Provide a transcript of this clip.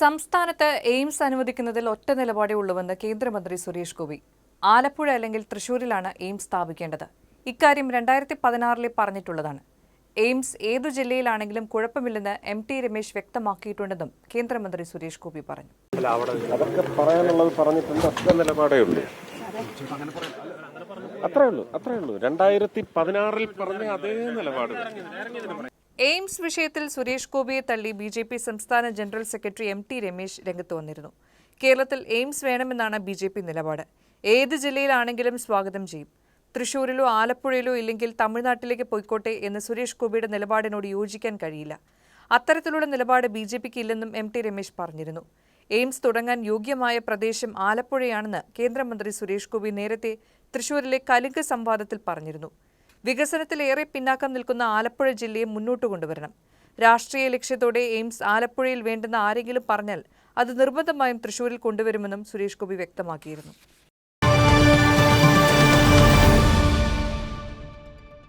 സംസ്ഥാനത്ത് എയിംസ് അനുവദിക്കുന്നതിൽ ഒറ്റ നിലപാടേ ഉള്ളുവെന്ന് കേന്ദ്രമന്ത്രി സുരേഷ് ഗോപി. ആലപ്പുഴ അല്ലെങ്കിൽ തൃശൂരിലാണ് എയിംസ് സ്ഥാപിക്കേണ്ടത്. ഇക്കാര്യം രണ്ടായിരത്തി പതിനാറിലെ പറഞ്ഞിട്ടുള്ളതാണ്. എയിംസ് ഏതു ജില്ലയിലാണെങ്കിലും കുഴപ്പമില്ലെന്ന് എം ടി രമേശ് വ്യക്തമാക്കിയിട്ടുണ്ടെന്നും കേന്ദ്രമന്ത്രി സുരേഷ് ഗോപി പറഞ്ഞു. അതൊക്കെ പറയാനുള്ളത് പറഞ്ഞിട്ടുണ്ട്. ഉള്ളൂ. അത്രേ ഉള്ളൂ അത്രേ ഉള്ളൂ. രണ്ടായിരത്തി പതിനാറിൽ പറഞ്ഞ അതേ നിലപാട്. എയിംസ് വിഷയത്തിൽ സുരേഷ് ഗോപിയെ തള്ളി ബി ജെ പി സംസ്ഥാന general secretary M T Ramesh രംഗത്ത് വന്നിരുന്നു. കേരളത്തിൽ എയിംസ് വേണമെന്നാണ് ബി ജെ പി നിലപാട്. ഏത് ജില്ലയിലാണെങ്കിലും സ്വാഗതം ചെയ്യും. തൃശൂരിലോ ആലപ്പുഴയിലോ ഇല്ലെങ്കിൽ തമിഴ്നാട്ടിലേക്ക് പോയിക്കോട്ടെ എന്ന് സുരേഷ് ഗോപിയുടെ നിലപാടിനോട് യോജിക്കാൻ കഴിയില്ല. അത്തരത്തിലുള്ള നിലപാട് ബി ജെ പിക്ക് ഇല്ലെന്നും എം ടി രമേശ് പറഞ്ഞിരുന്നു. എയിംസ് തുടങ്ങാൻ യോഗ്യമായ പ്രദേശം ആലപ്പുഴയാണെന്ന് കേന്ദ്രമന്ത്രി സുരേഷ് ഗോപി നേരത്തെ തൃശൂരിലെ കലുങ്ക് സംവാദത്തിൽ പറഞ്ഞിരുന്നു. വികസനത്തിൽ ഏറെ പിന്നാക്കം നിൽക്കുന്ന ആലപ്പുഴ ജില്ലയെ മുന്നോട്ട് കൊണ്ടുവരണം. രാഷ്ട്രീയ ലക്ഷ്യത്തോടെ എയിംസ് ആലപ്പുഴയിൽ വേണ്ടെന്ന് ആരെങ്കിലും പറഞ്ഞാൽ അത് നിർബന്ധമായും തൃശൂരിൽ കൊണ്ടുവരുമെന്നും സുരേഷ് ഗോപി വ്യക്തമാക്കിയിരുന്നു.